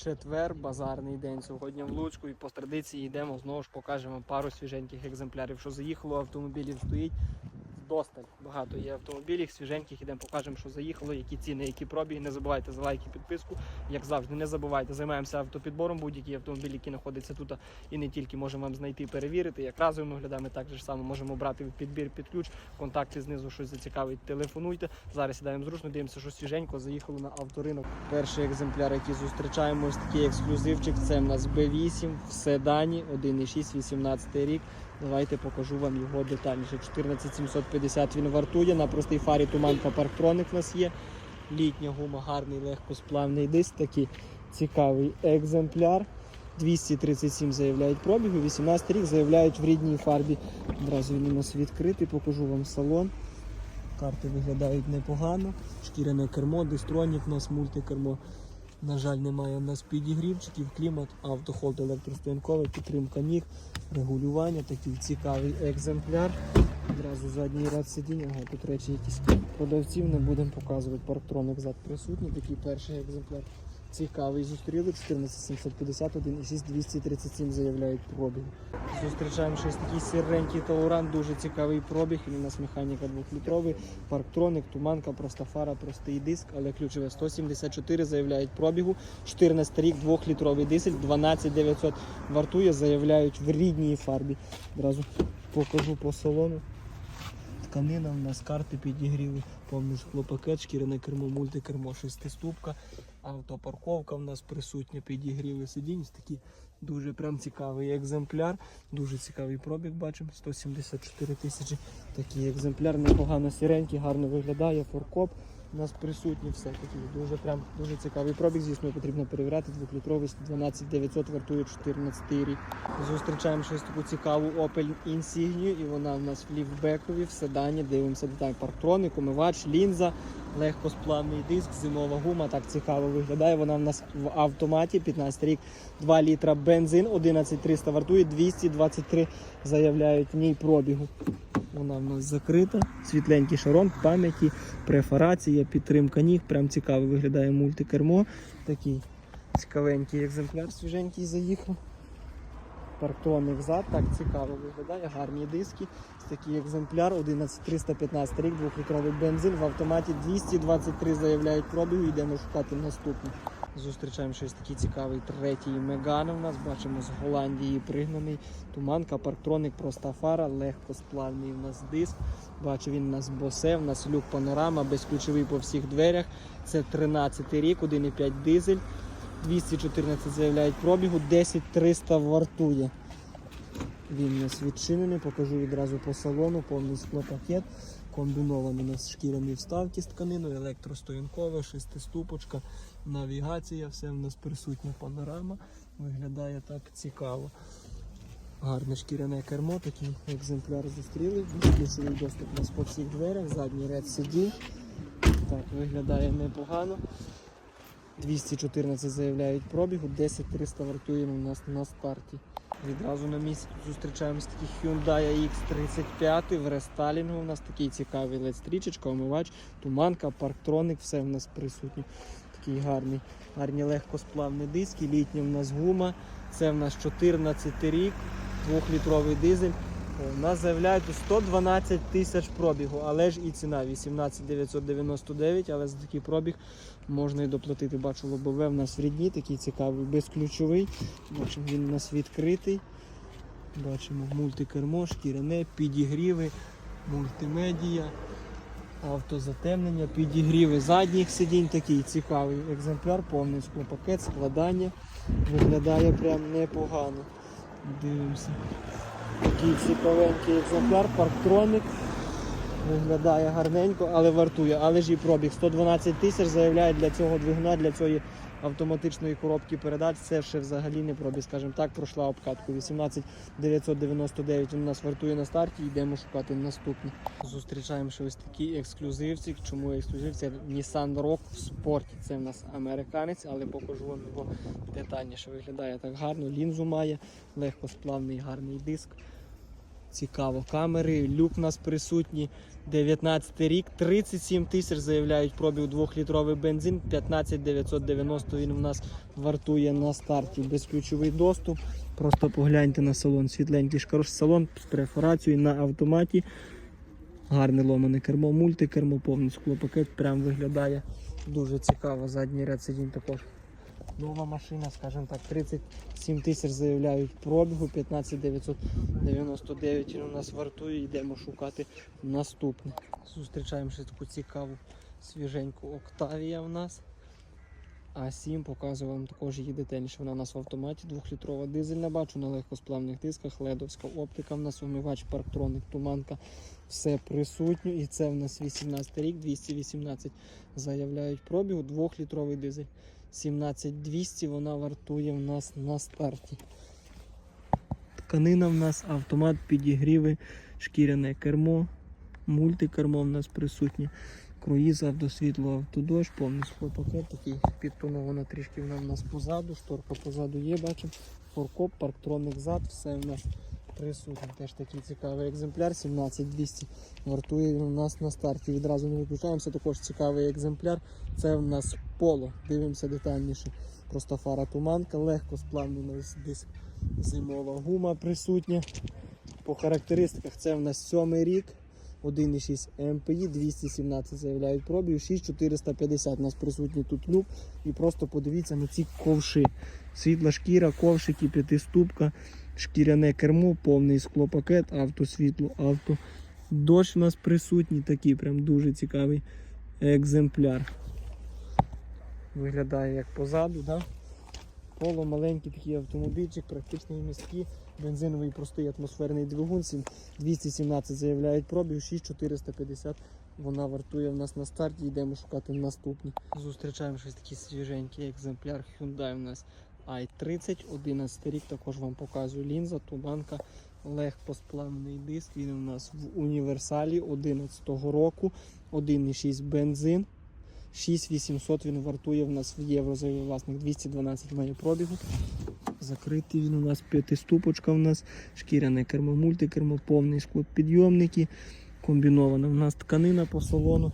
Четвер, базарний день сьогодні в Луцьку і по традиції йдемо, знову ж покажемо пару свіженьких екземплярів. Що заїхало, автомобілів стоїть досталь. Багато є автомобілів, свіженьких, ідемо, покажемо, що заїхало, які ціни, які пробіги. Не забувайте за лайки, підписку. Як завжди, не забувайте, займаємося автопідбором. Будь-які автомобілі, які знаходяться тут і не тільки можемо вам знайти, перевірити. Як разовими оглядами, так же само можемо брати підбір під ключ. Контакти знизу щось зацікавить, телефонуйте. Зараз сідаємо зручно, дивимося, що свіженько заїхало на авторинок. Перший екземпляр, який зустрічаємо, ось такий ексклюзивчик. Це в нас B8 в седані, 1,6, 18 рік. Давайте покажу вам його детальніше. 14750 він вартує. На простій фарі туманка парктроник у нас є. Літня гума, гарний легкосплавний диск. Такий цікавий екземпляр. 237 заявляють пробігу, 18 рік заявляють в рідній фарбі. Одразу він у нас відкритий, покажу вам салон. Карти виглядають непогано. Шкіряне кермо, дистронік у нас мультикермо. На жаль, немає у нас підігрівчиків, клімат, автохолд електростоянковий, підтримка ніг, регулювання, такий цікавий екземпляр. Одразу задній ряд сидіння, ага, тут речі якісь продавців не будемо показувати. Парктроник зад присутній, такий перший екземпляр. Цікавий зустріли 14751 і 6237 заявляють пробіг. Зустрічаємо щось такий сіренький тауран, дуже цікавий пробіг. Він у нас механіка 2-літровий, парктроник, туманка, проста фара, простий диск, але ключове 174 заявляють пробігу. 14 рік, 2-літровий дизель, 12900 вартує, заявляють в рідній фарбі. Одразу покажу по салону. Тканина у нас карти підігріли, повний склопакет, шкіряне кермо, мультикермо, шестиступка, автопарковка в нас присутня, підігріли сидінь. Такий дуже прям цікавий екземпляр. Дуже цікавий пробіг бачимо. 174 тисячі. Такий екземпляр непогано сіренький, гарно виглядає. Форкоп у нас присутній, все такий дуже прям дуже цікавий пробіг. Звісно, потрібно перевіряти. Двохлітровий 12900 вартує 14 рік. Зустрічаємо щось таку цікаву Opel Insignia, і вона в нас в ліфбекові, в седані. Дивимося деталь парктроник, умивач, лінза, легкосплавний диск, зимова гума. Так цікаво виглядає. Вона в нас в автоматі, 15 рік, 2 літра бензин, 11300 вартує, 223 заявляють в ній пробігу. Вона в нас закрита, світленький шаром, пам'яті, префарація, підтримка ніг. Прям цікаво виглядає мультикермо. Такий цікавенький екземпляр свіженький заїхав. Парктроник зад, так цікаво виглядає, гарні диски. Такий екземпляр, 11315 рік, 2-літровий бензин в автоматі 223 заявляють пробігу, йдемо шукати наступний. Зустрічаємо щось такий цікавий третій Меган у нас. Бачимо з Голландії пригнаний. Туманка, парктроник, проста фара, легкосплавний у нас диск. Бачу, він у нас босе, у нас люк панорама, безключовий по всіх дверях. Це 13 рік, 1,5 дизель. 214 заявляють пробігу, 10300 вартує. Він у нас відчинений, покажу відразу по салону, повний склопакет. Комбіновані у нас шкіряні вставки з тканиною, електростоянкове, шестиступочка, навігація, все в нас присутня панорама. Виглядає так цікаво. Гарне шкіряне кермо, такий екземпляр зустріли. Ключовий доступ у нас по всіх дверях, задній ряд сидів. Так, виглядає непогано. 214 заявляють пробігу, 10300 вартуємо у нас на старті. Відразу на місці зустрічаємось такий Hyundai X35 в рестайлінгу. У нас такий цікавий LED стрічечка, омивач, туманка, парктроник, все в нас присутнє. Такий гарний, гарні легкосплавні диски, літня в нас гума. Це в нас 14 рік, 2-літровий дизель. У нас заявляють 112 тисяч пробігу, але ж і ціна 18 999, але за такий пробіг можна і доплатити. Бачу, лобове в нас в рідні, такий цікавий, безключовий. Бачимо, він у нас відкритий. Бачимо мультикермо, шкіряне, підігріви, мультимедія, автозатемнення, підігріви задніх сидінь. Такий цікавий екземпляр, повний склопакет, складання. Виглядає прям непогано. Дивимося. Такий цікавенький екземпляр, парктроник. Виглядає гарненько, але вартує. Але ж і пробіг 112 тисяч заявляють для цього двигуна, для цієї автоматичної коробки передач. Це ще взагалі не пробіг, скажімо так, пройшла обкатку. 18 999 він у нас вартує на старті, йдемо шукати наступний. Зустрічаємо ще ось такий ексклюзивчик. Чому ексклюзив? Це Nissan Rock в спорті. Це в нас американець, але покажу вам його детальніше. Виглядає так гарно, лінзу має, легкосплавний гарний диск. Цікаво. Камери, люк у нас присутній. 19 рік, 37 тисяч заявляють пробіг 2-літровий бензин, 15 990 він у нас вартує на старті. Безключовий доступ. Просто погляньте на салон. Світленький шкарош салон з перфорацією на автоматі. Гарне ломане кермо, мультикермо, повний склопакет, прям виглядає дуже цікаво. Задній ряд сидінь також. Нова машина, скажімо так, 37 тисяч заявляють пробігу, 15 999 він у нас вартує, йдемо шукати наступне. Зустрічаємо таку цікаву свіженьку Октавія в нас. А 7 показую вам також її детальніше. Вона у нас в автоматі, 2-літрова дизельна, бачу на легкосплавних дисках, ледовська оптика, в нас умивач, парктроник, туманка, все присутньо. І це в нас 18 рік, 218 заявляють пробігу, 2-літровий дизель. 17200 вона вартує в нас на старті. Тканина в нас, автомат, підігріви, шкіряне кермо, мультикермо в нас присутнє. Круїз, автосвітло, автодощ, повний склопакет, такий підтоновано трішки вона в нас позаду, шторка позаду є, бачимо. Форкоп, парктроник зад, все в нас присутнє. Теж такий цікавий екземпляр, 17200 вартує у нас на старті. Відразу не виключаємося, також цікавий екземпляр. Це в нас поло. Дивимося детальніше. Просто фара туманка, легко сплавлена десь зимова гума присутня. По характеристиках це в нас сьомий рік. 1,6 МПІ, 217 заявляють пробів, 6450 у нас присутній тут люк. І просто подивіться на ці ковши. Світла шкіра, ковшики, п'ятиступка, шкіряне кермо, повний склопакет, автосвітло, авто. Дощ у нас присутній, такий прям дуже цікавий екземпляр. Виглядає як позаду, да? Поло маленький такий автомобільчик, практичний міський, бензиновий простий атмосферний двигун, сім- 217 заявляють пробіг, 6450 вона вартує в нас на старті, йдемо шукати наступні. Зустрічаємо щось такий свіженький екземпляр Hyundai у нас i30, 11 рік, також вам показую лінза, туманка, легкосплавний диск, він у нас в універсалі 11 року, 1,6 бензин. 6800 він вартує в нас в євро за власник 212 має пробігу. Закритий він у нас п'ятиступочка у нас, шкіряне кермо, мультикермо, повний склад підйомники. Комбінована у нас тканина по салону.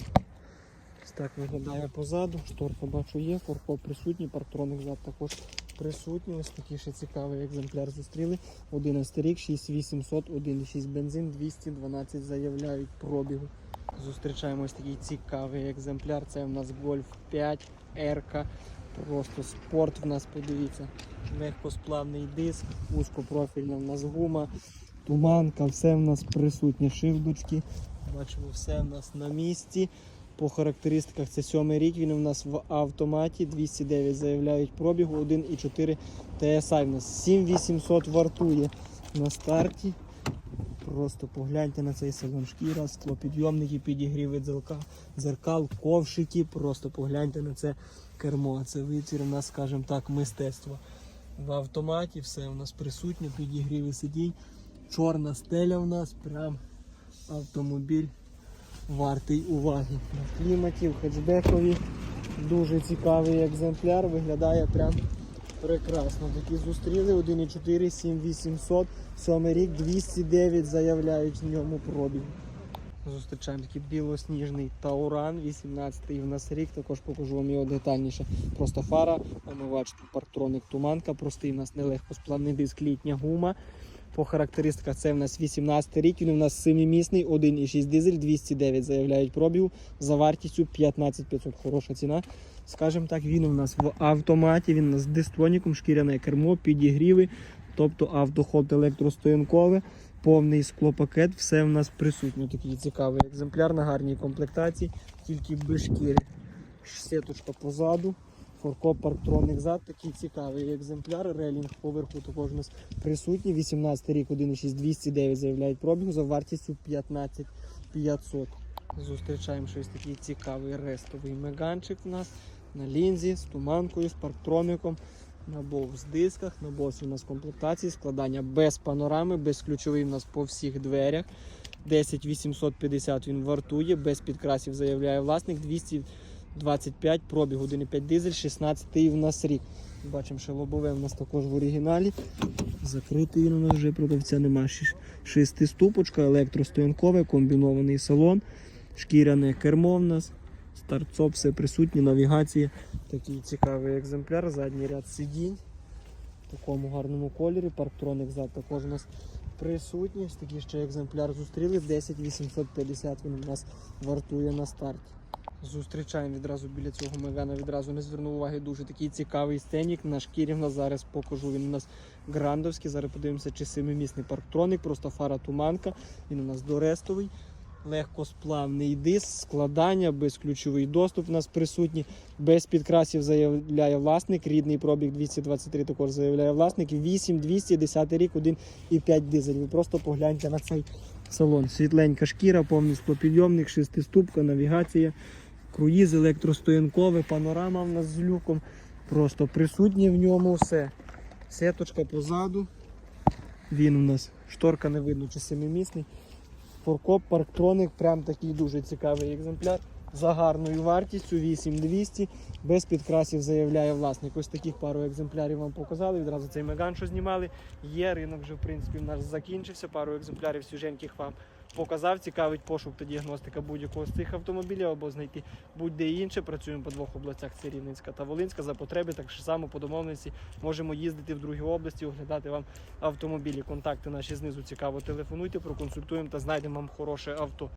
Ось так виглядає позаду. Шторка бачу є, форкоп присутній, парктроник зад також присутній. Ось такий ще цікавий екземпляр зустріли. 11 рік, 6800, 1,6 бензин, 212 заявляють пробігу. Зустрічаємо ось такий цікавий екземпляр. Це в нас Golf 5 R. Просто спорт в нас, подивіться. Легкосплавний диск, вузькопрофільна в нас гума, туманка, все в нас присутнє, шивдочки. Бачимо, все в нас на місці. По характеристиках це сьомий рік, він у нас в автоматі, 209 заявляють пробігу, 1,4 TSI в нас 7800 вартує на старті. Просто погляньте на цей салон шкіра, склопідйомники, підігріви дзеркал, дзеркал, ковшики. Просто погляньте на це кермо. Це витвір у нас, скажімо так, мистецтво. В автоматі все у нас присутнє, підігріви сидінь. Чорна стеля у нас, прям автомобіль вартий уваги. На кліматі, в хетчбекові. Дуже цікавий екземпляр, виглядає прям прекрасно. Такі зустріли 1,4, 7800, 7 рік, 209 заявляють в ньому пробіг. Зустрічаємо такий білосніжний Тауран, 18-й в нас рік, також покажу вам його детальніше. Просто фара, омивач, парктроник, туманка, простий у нас нелегкосплавний диск, літня гума. По характеристиках це в нас 18 рік, він у нас семимісний, 1,6 дизель, 209 заявляють пробігу за вартістю 15500. Хороша ціна. Скажімо так, він у нас в автоматі, він у нас з дистроніком, шкіряне кермо, підігріви, тобто автоход електростоянкове, повний склопакет, все в нас присутньо. Такий цікавий екземпляр на гарній комплектації, тільки без шкіри. Сеточка позаду. Форкоп парктроник зад, такий цікавий екземпляр. Релінг поверху також у нас присутній. 18 рік, 1,6, 209 заявляють пробігу за вартістю 15 500. Зустрічаємо щось такий цікавий рестовий меганчик у нас на лінзі з туманкою, з парктроником. На бовс дисках, на бовсі у нас комплектації, складання без панорами, без ключовий у нас по всіх дверях. 10850 він вартує, без підкрасів заявляє власник. 225 пробіг 1,5 дизель, 16 в нас рік. Бачимо, що лобове у нас також в оригіналі. Закритий він у нас вже продавця нема. Шіш- Шестиступочка, електростоянкове, комбінований салон, шкіряне кермо в нас, старт-стоп, все присутні, навігація. Такий цікавий екземпляр, задній ряд сидінь. В такому гарному кольорі. Парктроник зад також у нас присутній. Такий ще екземпляр зустріли. 10850 він у нас вартує на старті. Зустрічаємо відразу біля цього Мегана, відразу не звернув уваги. Дуже такий цікавий стенік. На шкірі в нас зараз покажу. Він у нас грандовський. Зараз подивимося, чи семимісний парктроник, просто фара туманка. Він у нас дорестовий. Легкосплавний диск, складання, безключовий доступ у нас присутній, без підкрасів заявляє власник. Рідний пробіг 223 також заявляє власник. 8200, 10 рік, 1,5 дизель. Ви просто погляньте на цей салон. Світленька шкіра, повний склопідйомник, шестиступка, навігація, круїз, електростоянкове, панорама в нас з люком. Просто присутнє в ньому все. Сеточка позаду. Він у нас шторка не видно, чи семимісний. Форкоп, парктроник, прям такий дуже цікавий екземпляр. За гарною вартістю 8200, без підкрасів заявляє власник. Ось таких пару екземплярів вам показали. Відразу цей меган, що знімали. Є ринок вже в принципі в нас закінчився. Пару екземплярів свіженьких вам показав. Цікавить пошук та діагностика будь-якого з цих автомобілів або знайти будь-де інше. Працюємо по двох областях: це Рівненська та Волинська. За потреби так само по домовленості можемо їздити в другі області, оглядати вам автомобілі. Контакти наші знизу цікаво телефонуйте, проконсультуємо та знайдемо вам хороше авто.